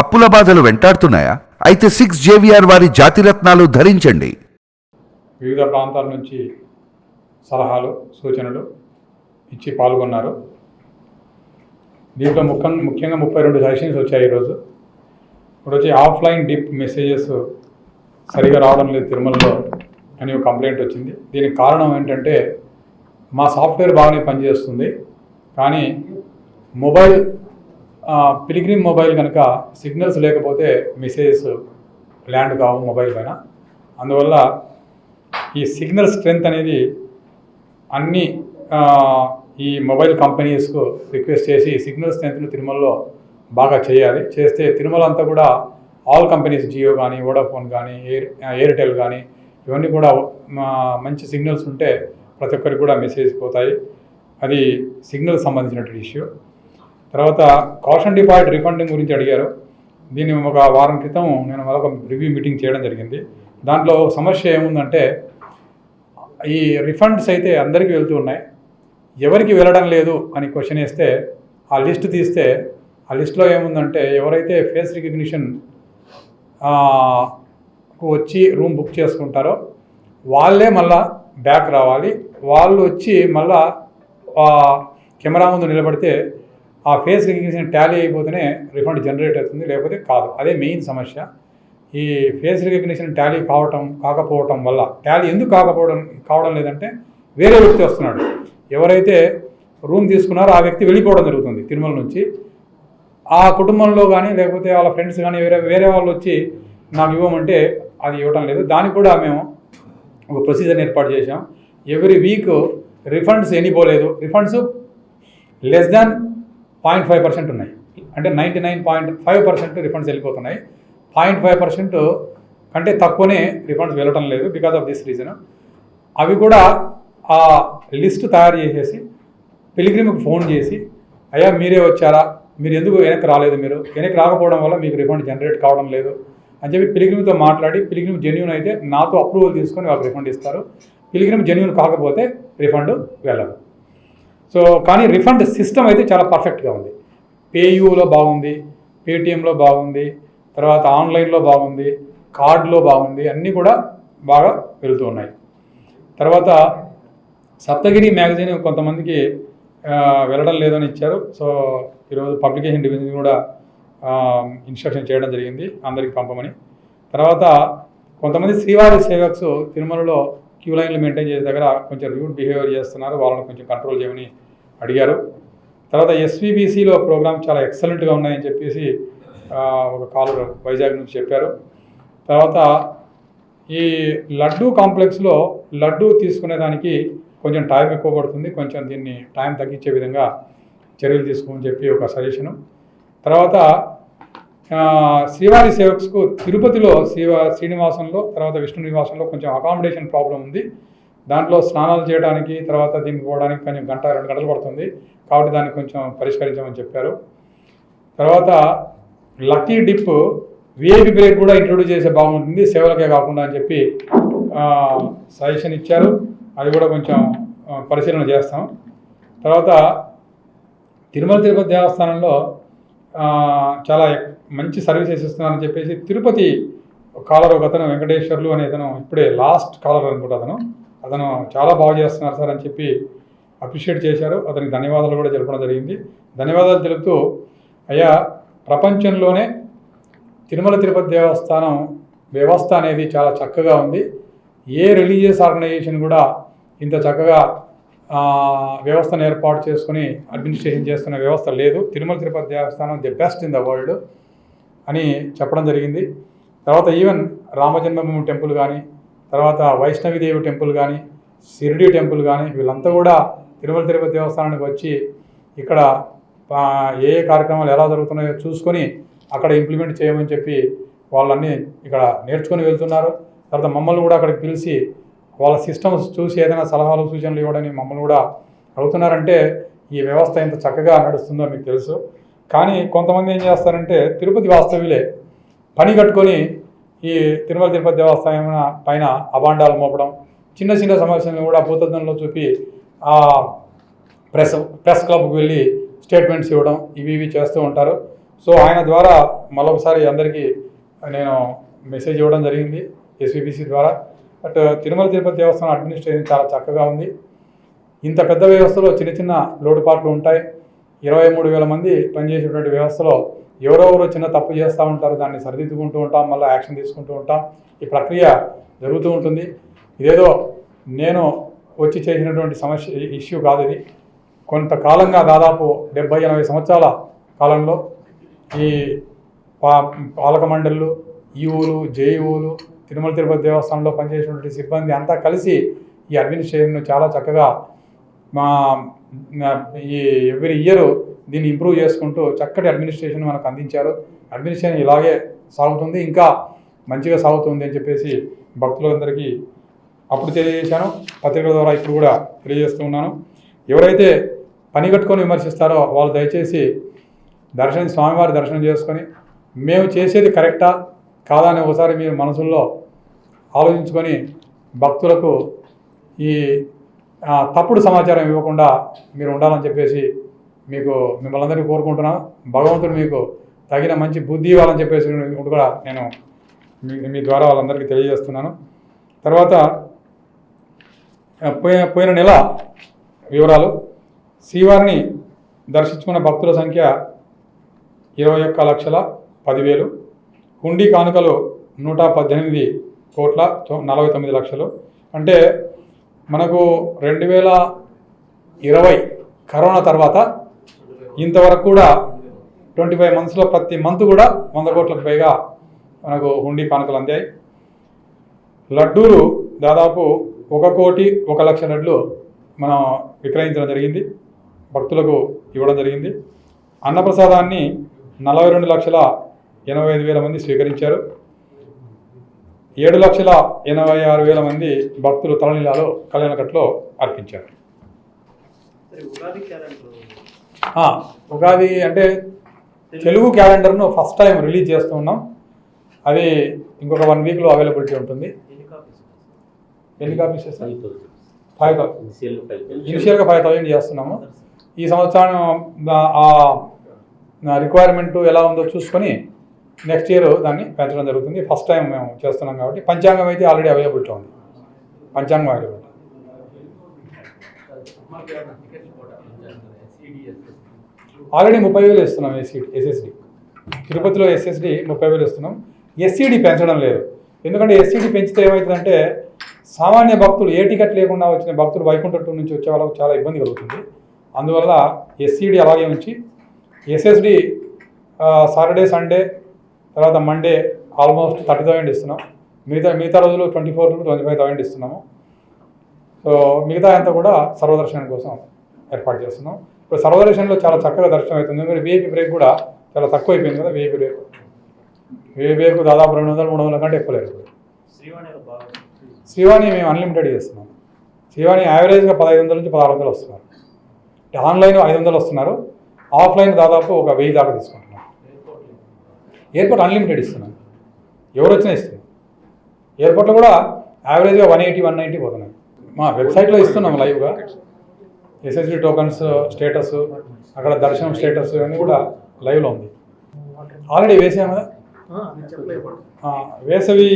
అప్పుల బాధలు వెంటాడుతున్నాయా? అయితే సిక్స్ జేవిఆర్ వారి జాతిరత్నాలు ధరించండి. వివిధ ప్రాంతాల నుంచి సలహాలు సూచనలు ఇచ్చి పాల్గొన్నారు. దీంట్లో ముఖ్యం ముఖ్యంగా ముప్పై రెండు సజెషన్స్ వచ్చాయి ఈరోజు. ఇప్పుడు వచ్చి ఆఫ్లైన్ డిప్ మెసేజెస్ సరిగా రావడం లేదు తిరుమలలో అని ఒక కంప్లైంట్ వచ్చింది. దీనికి కారణం ఏంటంటే మా సాఫ్ట్వేర్ బాగానే పనిచేస్తుంది కానీ మొబైల్ పిలిగ్రిమ్ మొబైల్ కనుక సిగ్నల్స్ లేకపోతే మెసేజెస్ ల్యాండ్ కావు మొబైల్ పైన. అందువల్ల ఈ సిగ్నల్ స్ట్రెంత్ అనేది అన్ని ఈ మొబైల్ కంపెనీస్కు రిక్వెస్ట్ చేసి సిగ్నల్ స్ట్రెంత్ను తిరుమలలో బాగా చేయాలి. చేస్తే తిరుమల అంతా కూడా ఆల్ కంపెనీస్ జియో కానీ వోడాఫోన్ కానీ ఎయిర్ ఎయిర్టెల్ కానీ ఇవన్నీ కూడా మా మంచి సిగ్నల్స్ ఉంటే ప్రతి ఒక్కరికి కూడా మెసేజ్ పోతాయి. అది సిగ్నల్ సంబంధించినటువంటి ఇష్యూ. తర్వాత కాషన్ డిపాజిట్ రిఫండింగ్ గురించి అడిగారు. దీన్ని ఒక వారం క్రితం నేను మరొక రివ్యూ మీటింగ్ చేయడం జరిగింది. దాంట్లో సమస్య ఏముందంటే ఈ రిఫండ్స్ అయితే అందరికీ వెళ్తూ ఉన్నాయి. ఎవరికి వెళ్ళడం లేదు అని క్వశ్చన్ వేస్తే ఆ లిస్ట్ తీస్తే ఆ లిస్ట్లో ఏముందంటే ఎవరైతే ఫేస్ రికగ్నిషన్కు వచ్చి రూమ్ బుక్ చేసుకుంటారో వాళ్ళే మళ్ళా బ్యాక్ రావాలి. వాళ్ళు వచ్చి మళ్ళా కెమెరా ముందు నిలబడితే ఆ ఫేస్ రికగ్నిషన్ టాలీ అయిపోతేనే రిఫండ్ జనరేట్ అవుతుంది లేకపోతే కాదు. అదే మెయిన్ సమస్య. ఈ ఫేస్ రికగ్నిషన్ టాలీ కావటం కాకపోవటం వల్ల టాలీ ఎందుకు కాకపోవడం కావడం లేదంటే వేరే వ్యక్తి వస్తున్నాడు. ఎవరైతే రూమ్ తీసుకున్నారో ఆ వ్యక్తి వెళ్ళిపోవడం జరుగుతుంది తిరుమల నుంచి. ఆ కుటుంబంలో కానీ లేకపోతే వాళ్ళ ఫ్రెండ్స్ కానీ వేరే వేరే వాళ్ళు వచ్చి నాకు ఇవ్వమంటే అది ఇవ్వటం లేదు. దానికి కూడా మేము ఒక ప్రొసీజర్ ఏర్పాటు చేసాం ఎవ్రీ వీక్ రిఫండ్స్ ఎన్ని పోలేదు. Refunds less than point five percent ఉన్నాయి. అంటే ninety nine point five percent refunds వెళ్ళిపోతున్నాయి. పాయింట్ ఫైవ్ పర్సెంట్ కంటే తక్కువనే రిఫండ్స్ వెళ్ళటం లేదు బికాస్ ఆఫ్ దిస్ రీజన్ అవి కూడా ఆ లిస్ట్ తయారు చేసేసి పిలిగ్రిమ్కి ఫోన్ చేసి అయ్యా మీరే వచ్చారా? మీరు ఎందుకు వెనక్కి రాలేదు మీరు? వెనక్కి రాకపోవడం వల్ల మీకు రిఫండ్ జనరేట్ కావడం లేదు. అని చెప్పి పిలిగ్రిమ్తో మాట్లాడి పిలిగ్రిమ్ జెన్యున్ అయితే నాతో అప్రూవల్ తీసుకొని వాళ్ళకి రిఫండ్ ఇస్తారు. పిలిగ్రిమ్ జెన్యున్ కాకపోతే రిఫండ్ వెళ్ళదు. సో కానీ రిఫండ్ సిస్టమ్ అయితే చాలా పర్ఫెక్ట్గా ఉంది. పేయూలో బాగుంది పేటిఎంలో బాగుంది తర్వాత ఆన్లైన్లో బాగుంది కార్డులో బాగుంది అన్నీ కూడా బాగా వెళుతూ ఉన్నాయి. తర్వాత సప్తగిరి మ్యాగజైన్ కొంతమందికి వెళ్ళడం లేదని ఇచ్చారు. సో ఈరోజు పబ్లికేషన్ డివిజన్ కూడా ఇన్స్ట్రక్షన్ చేయడం జరిగింది అందరికి పంపమని. తర్వాత కొంతమంది శ్రీవారి సేవక్స్ తిరుమలలో క్యూ లైన్లు మెయింటైన్ చేసే దగ్గర కొంచెం రూడ్ బిహేవియర్ చేస్తున్నారు. వాళ్ళని కొంచెం కంట్రోల్ చేయమని అడిగారు. తర్వాత ఎస్వీబీసీలో ప్రోగ్రామ్ చాలా ఎక్సలెంట్గా ఉన్నాయని చెప్పేసి ఒక కాలర్ వైజాగ్ నుంచి చెప్పారు. తర్వాత ఈ లడ్డూ కాంప్లెక్స్లో లడ్డూ తీసుకునేదానికి కొంచెం టైం ఎక్కువ పడుతుంది. కొంచెం దీన్ని టైం తగ్గించే విధంగా చర్యలు తీసుకోమని చెప్పి ఒక సజెషను. తర్వాత శ్రీవారి సేవక్స్కు తిరుపతిలో శ్రీవా శ్రీనివాసంలో తర్వాత విష్ణు నివాసంలో కొంచెం అకామిడేషన్ ప్రాబ్లం ఉంది. దాంట్లో స్నానాలు చేయడానికి తర్వాత దీనికి పోవడానికి కొంచెం గంట రెండు గంటలు పడుతుంది. కాబట్టి దాన్ని కొంచెం పరిష్కరించమని చెప్పారు. తర్వాత లక్కీ డిప్ విఐపి బ్రేక్ కూడా ఇంట్రొడ్యూస్ చేసే బాగుంటుంది. సేవలకే కాకుండా అని చెప్పి సజెషన్ ఇచ్చారు. అది కూడా కొంచెం పరిశీలన చేస్తాం. తర్వాత తిరుమల తిరుపతి దేవస్థానంలో చాలా మంచి సర్వీసెస్ ఇస్తున్నారని చెప్పేసి తిరుపతి కాలర్ ఒక అతను వెంకటేశ్వర్లు అనే అతను ఇప్పుడే లాస్ట్ కాలర్ అనుకుంటా అతను. అతను చాలా బాగా చేస్తున్నారు సార్ అని చెప్పి అప్రిషియేట్ చేశారు. అతనికి ధన్యవాదాలు కూడా తెలపడం జరిగింది. ధన్యవాదాలు తెలుపుతూ అయ్యా ప్రపంచంలోనే తిరుమల తిరుపతి దేవస్థానం వ్యవస్థ అనేది చాలా చక్కగా ఉంది. ఏ రిలీజియస్ ఆర్గనైజేషన్ కూడా ఇంత చక్కగా వ్యవస్థను ఏర్పాటు చేసుకుని అడ్మినిస్ట్రేషన్ చేస్తున్న వ్యవస్థ లేదు. Tirumala Tirupati Devasthanam the best in the world. అని చెప్పడం జరిగింది. తర్వాత ఈవెన్ రామజన్మభూమి టెంపుల్ కానీ తర్వాత వైష్ణవిదేవి టెంపుల్ కానీ షిరిడి టెంపుల్ కానీ వీళ్ళంతా కూడా తిరుమల తిరుపతి దేవస్థానానికి వచ్చి ఇక్కడ ఏ ఏ కార్యక్రమాలు ఎలా జరుగుతున్నాయో చూసుకొని అక్కడ ఇంప్లిమెంట్ చేయమని చెప్పి వాళ్ళన్నీ ఇక్కడ నేర్చుకొని వెళ్తున్నారు. తర్వాత మమ్మల్ని కూడా అక్కడికి పిలిచి వాళ్ళ సిస్టమ్స్ చూసి ఏదైనా సలహాలు సూచనలు ఇవ్వడని మమ్మల్ని కూడా అడుగుతున్నారంటే ఈ వ్యవస్థ ఎంత చక్కగా నడుస్తుందో మీకు తెలుసు. కానీ కొంతమంది ఏం చేస్తారంటే తిరుపతి వాస్తవ్యులే పని కట్టుకొని ఈ తిరుమల తిరుపతి దేవస్థానం పైన అభాండాలు మోపడం చిన్న చిన్న సమస్యలను కూడా భూతద్దంలో చూపి ఆ ప్రెస్ ప్రెస్ క్లబ్కి వెళ్ళి స్టేట్మెంట్స్ ఇవ్వడం ఇవి ఇవి చేస్తూ ఉంటారు. సో ఆయన ద్వారా మరొకసారి అందరికీ నేను మెసేజ్ ఇవ్వడం జరిగింది ఎస్విబిసి ద్వారా. But Tirumala Tirupati Devasthanam administration చాలా చక్కగా ఉంది. ఇంత పెద్ద వ్యవస్థలో చిన్న చిన్న లోటుపాట్లు ఉంటాయి. ఇరవై మూడు వేల మంది పనిచేసేటువంటి వ్యవస్థలో ఎవరెవరు చిన్న తప్పు చేస్తూ ఉంటారు దాన్ని సరిదిద్దుకుంటూ ఉంటాం మళ్ళీ యాక్షన్ తీసుకుంటూ ఉంటాం. ఈ ప్రక్రియ జరుగుతూ ఉంటుంది. ఇదేదో నేను వచ్చి చేసినటువంటి సమస్య ఇష్యూ కాదు ఇది. కొంతకాలంగా దాదాపు డెబ్బై ఎనభై సంవత్సరాల కాలంలో ఈ పా పాలక మండళ్ళు ఈఓలు జేఈఓలు తిరుమల తిరుపతి దేవస్థానంలో పనిచేసినటువంటి సిబ్బంది అంతా కలిసి ఈ అడ్మినిస్ట్రేషన్ను చాలా చక్కగా మా ఈ ఎవ్రీ ఇయర్ దీన్ని ఇంప్రూవ్ చేసుకుంటూ చక్కటి అడ్మినిస్ట్రేషన్ మనకు అందించారు. అడ్మినిస్ట్రేషన్ ఇలాగే సాగుతుంది. ఇంకా మంచిగా సాగుతుంది అని చెప్పేసి భక్తులందరికీ అప్పుడు తెలియజేశాను. పత్రికల ద్వారా ఇప్పుడు కూడా తెలియజేస్తూ ఉన్నాను. ఎవరైతే పని కట్టుకొని విమర్శిస్తారో వాళ్ళు దయచేసి దర్శనం స్వామివారి దర్శనం చేసుకొని మేము చేసేది కరెక్టా కాదా అని ఒకసారి మీరు మనసుల్లో ఆలోచించుకొని భక్తులకు ఈ తప్పుడు సమాచారం ఇవ్వకుండా మీరు ఉండాలని చెప్పేసి మీకు మిమ్మల్ని అందరికీ కోరుకుంటున్నాను. భగవంతుడు మీకు తగిన మంచి బుద్ధి ఇవ్వాలని చెప్పేసి కూడా నేను మీ మీ ద్వారా వాళ్ళందరికీ తెలియజేస్తున్నాను. తర్వాత పోయిన పోయిన నెల వివరాలు. శ్రీవారిని దర్శించుకున్న భక్తుల సంఖ్య ఇరవై ఒక్క లక్షల పదివేలు. హుండీ కానుకలు నూట పద్దెనిమిది కోట్ల తొ- నలభై తొమ్మిది లక్షలు. అంటే మనకు రెండు వేల ఇరవై కరోనా తర్వాత ఇంతవరకు కూడా ట్వంటీ ఫైవ్ మంత్స్లో ప్రతి మంత్ కూడా వంద కోట్లకు పైగా మనకు హుండీ కానుకలు అందాయి. లడ్డూలు దాదాపు ఒక కోటి ఒక లక్ష లడ్లు మనం విక్రయించడం జరిగింది. భక్తులకు ఇవ్వడం జరిగింది. అన్నప్రసాదాన్ని నలభై రెండు లక్షల ఎనభై ఐదు వేల మంది స్వీకరించారు. ఏడు లక్షల ఎనభై ఆరు వేల మంది భక్తులు తలనీలాలో కళ్యాణకట్లో అర్పించారు. సరే ఉగాది క్యాలెండర్. ఆ, ఉగాది అంటే తెలుగు క్యాలెండర్ను ఫస్ట్ టైం రిలీజ్ చేస్తూ ఉన్నాం. అది ఇంకొక వన్ వీక్లో అవైలబిలిటీ ఉంటుంది. ఎన్ని కాపీస్ ఫైవ్ థౌసండ్. ఇనిషియల్గా ఫైవ్ థౌసండ్ చేస్తున్నాము. ఈ సంవత్సరం ఆ రిక్వైర్మెంట్ ఎలా ఉందో చూసుకొని నెక్స్ట్ ఇయర్ దాన్ని పెంచడం జరుగుతుంది. ఫస్ట్ టైం మేము చేస్తున్నాం కాబట్టి పంచాంగం అయితే ఆల్రెడీ అవైలబిలిటీ ఉంది. పంచాంగం అవైలబిలిటీ ఆల్రెడీ ముప్పై వేలు ఇస్తున్నాం ఎస్సీ ఎస్ఎస్డి తిరుపతిలో ఎస్ఎస్డి ముప్పై వేలు ఇస్తున్నాం. ఎస్సీడి పెంచడం లేదు. ఎందుకంటే ఎస్సీడి పెంచితే ఏమవుతుందంటే సామాన్య భక్తులు ఏ టికెట్ లేకుండా వచ్చిన భక్తులు వైకుంఠ టూర్ నుంచి వచ్చే వాళ్ళకు చాలా ఇబ్బంది కలుగుతుంది. అందువల్ల ఎస్సీడి అలాగే ఉంచి ఎస్ఎస్డి సాటర్డే సండే తర్వాత మండే ఆల్మోస్ట్ థర్టీ థౌసండ్ ఇస్తున్నాం. మిగతా మిగతా రోజులు twenty four to twenty five thousand ఇస్తున్నాము. సో మిగతా అంతా కూడా సర్వదర్శనం కోసం ఏర్పాటు చేస్తున్నాం. ఇప్పుడు సర్వదర్శనంలో చాలా చక్కగా దర్శనం అవుతుంది. ఎందుకంటే విఐపి బ్రేక్ కూడా చాలా తక్కువ అయిపోయింది కదా విఐపి బ్రేక్ విఐపి బ్రేక్ దాదాపు రెండు వందలు మూడు వందల కంటే ఎక్కువ లేదు. శ్రీవాణి మేము అన్లిమిటెడ్ చేస్తున్నాం. శ్రీవాణి యావరేజ్గా పదహైదు వందల నుంచి పదహారు వందలు వస్తున్నారు. ఆన్లైన్ ఐదు వందలు వస్తున్నారు. ఆఫ్లైన్ దాదాపు ఒక వెయ్యి దాకా తీసుకుంటున్నాం ఎయిర్పోర్ట్ అన్లిమిటెడ్ ఇస్తున్నాను ఎవరు వచ్చినా ఇస్తున్నాం ఎయిర్పోర్ట్లో కూడా యావరేజ్గా వన్ ఎయిటీ వన్ నైంటీ పోతున్నాయి. మా వెబ్సైట్లో ఇస్తున్నాం లైవ్గా. ఎస్ఎస్డి టోకన్స్ స్టేటస్ అక్కడ దర్శనం స్టేటస్ అన్నీ కూడా లైవ్లో ఉంది. ఆల్రెడీ వేసాము కదా? వేసవి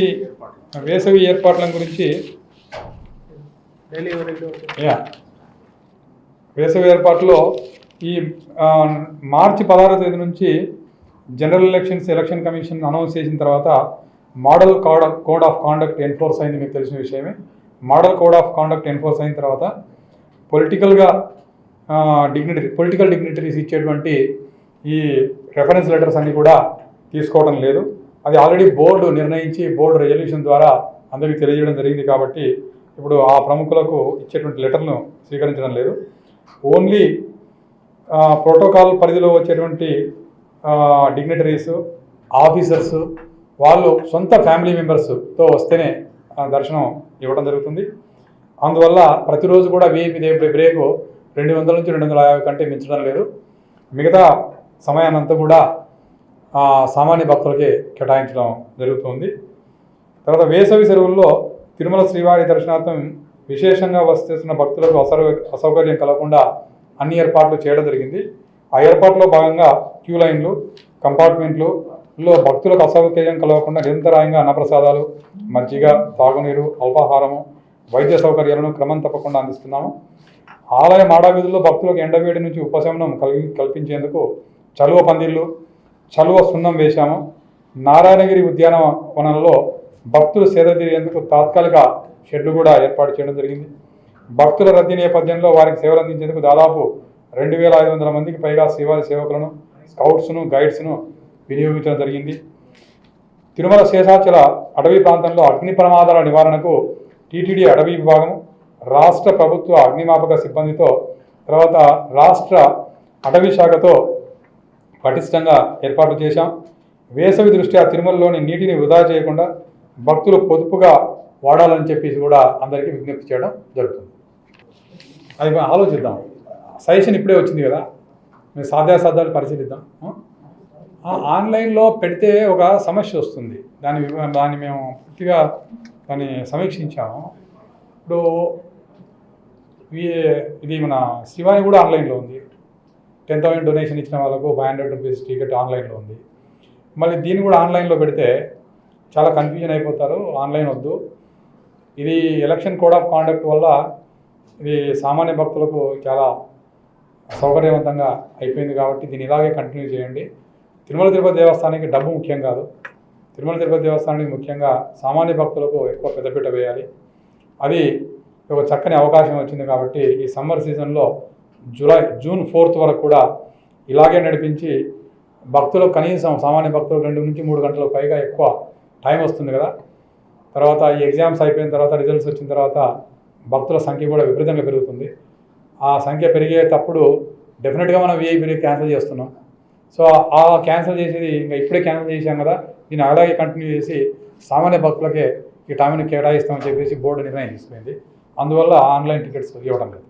వేసవి ఏర్పాట్ల గురించి. యా. వేసవి ఏర్పాట్లో ఈ మార్చి పదహారో తేదీ నుంచి general elections election commission announce చేసిన తర్వాత model code code of conduct enforce అయింది మీకు తెలిసిన విషయమే. Model code of conduct enforce అయిన తర్వాత పొలిటికల్గా డిగ్నిటరీ పొలిటికల్ డిగ్నిటరీస్ ఇచ్చేటువంటి ఈ రెఫరెన్స్ లెటర్స్ అన్నీ కూడా తీసుకోవడం లేదు. అది ఆల్రెడీ బోర్డు నిర్ణయించి బోర్డు రెజల్యూషన్ ద్వారా అందరికీ తెలియజేయడం జరిగింది కాబట్టి ఇప్పుడు ఆ ప్రముఖులకు ఇచ్చేటువంటి లెటర్ను స్వీకరించడం లేదు. ఓన్లీ ప్రోటోకాల్ పరిధిలో వచ్చేటువంటి డిగ్నిటరీస్ ఆఫీసర్స్ వాళ్ళు సొంత ఫ్యామిలీ మెంబర్స్తో వస్తేనే దర్శనం ఇవ్వడం జరుగుతుంది. అందువల్ల ప్రతిరోజు కూడా వీఐపీ దేవుడి బ్రేకు రెండు వందల నుంచి రెండు వందల యాభై కంటే మించడం లేదు. మిగతా సమయాన్నంతా కూడా సామాన్య భక్తులకే కేటాయించడం జరుగుతుంది. తర్వాత వేసవి సెలవుల్లో తిరుమల శ్రీవారి దర్శనార్థం విశేషంగా వస్తున్న భక్తులకు అసౌ అసౌకర్యం కలగకుండా అన్ని ఏర్పాట్లు చేయడం జరిగింది. ఆ ఏర్పాట్లో భాగంగా క్యూ లైన్లు కంపార్ట్మెంట్లు లో భక్తులకు అసౌకర్యం కలగకుండా నిరంతరాయంగా అన్నప్రసాదాలు మజ్జిగ తాగునీరు అల్పాహారము వైద్య సౌకర్యాలను క్రమం తప్పకుండా అందిస్తున్నాము. ఆలయ మాడావీధుల్లో భక్తులకు ఎండవేడి నుంచి ఉపశమనం కలిగి కల్పించేందుకు చలువ పందిళ్ళు చలువ సున్నం వేశాము. నారాయణగిరి ఉద్యానవనంలో భక్తులు సేద తీరేందుకు తాత్కాలిక షెడ్లు కూడా ఏర్పాటు చేయడం జరిగింది. భక్తుల రద్దీ నేపథ్యంలో వారికి సేవలు అందించేందుకు దాదాపు రెండు వేల ఐదు వందల మందికి పైగా శ్రీవారి సేవకులను స్కౌట్స్ను గైడ్స్ను వినియోగించడం జరిగింది. తిరుమల శేషాచల అటవీ ప్రాంతంలో అగ్ని ప్రమాదాల నివారణకు టీటీడీ అటవీ విభాగం రాష్ట్ర ప్రభుత్వ అగ్నిమాపక సిబ్బందితో తర్వాత రాష్ట్ర అటవీ శాఖతో పటిష్టంగా ఏర్పాటు చేశాం. వేసవి దృష్ట్యా తిరుమలలోని నీటిని వృధా చేయకుండా భక్తులు పొదుపుగా వాడాలని చెప్పేసి కూడా అందరికీ విజ్ఞప్తి చేయడం జరుగుతుంది. అది ఆలోచిద్దాం. సజెషన్ ఇప్పుడే వచ్చింది కదా. మేము సాధ్యాసాధ్యాలు పరిశీలిద్దాం. ఆన్లైన్లో పెడితే ఒక సమస్య వస్తుంది. దాని దాన్ని మేము పూర్తిగా దాన్ని సమీక్షించాము. ఇప్పుడు ఇది మన శివాని కూడా ఆన్లైన్లో ఉంది. టెన్ థౌసండ్ డొనేషన్ ఇచ్చిన వాళ్ళకు ఫైవ్ హండ్రెడ్ రూపీస్ టికెట్ ఆన్లైన్లో ఉంది. మళ్ళీ దీన్ని కూడా ఆన్లైన్లో పెడితే చాలా కన్ఫ్యూజన్ అయిపోతారు. ఆన్లైన్ వద్దు. ఇది ఎలక్షన్ కోడ్ ఆఫ్ కాండక్ట్ వల్ల ఇది సామాన్య భక్తులకు చాలా సౌకర్యవంతంగా అయిపోయింది కాబట్టి దీన్ని ఇలాగే కంటిన్యూ చేయండి. తిరుమల తిరుపతి దేవస్థానానికి డబ్బు ముఖ్యం కాదు. తిరుమల తిరుపతి దేవస్థానానికి ముఖ్యంగా సామాన్య భక్తులకు ఎక్కువ పెద్దపీట వేయాలి. అది ఒక చక్కని అవకాశం వచ్చింది కాబట్టి ఈ సమ్మర్ సీజన్లో జూలై జూన్ ఫోర్త్ వరకు కూడా ఇలాగే నడిపించి భక్తులు కనీసం సామాన్య భక్తులు రెండు నుంచి మూడు గంటల పైగా ఎక్కువ టైం వస్తుంది కదా. తర్వాత ఈ ఎగ్జామ్స్ అయిపోయిన తర్వాత రిజల్ట్స్ వచ్చిన తర్వాత భక్తుల సంఖ్య కూడా విపరీతంగా పెరుగుతుంది. ఆ సంఖ్య పెరిగేటప్పుడు డెఫినెట్గా మనం విఐపీ క్యాన్సిల్ చేస్తున్నాం. సో ఆ క్యాన్సిల్ చేసేది ఇంకా ఇప్పుడే క్యాన్సిల్ చేశాం కదా దీన్ని అలాగే కంటిన్యూ చేసి సామాన్య భక్తులకే ఈ టైంని కేటాయిస్తామని చెప్పేసి బోర్డు నిర్ణయం తీసుకుంది. అందువల్ల ఆన్లైన్ టికెట్స్ ఇవ్వడం లేదు.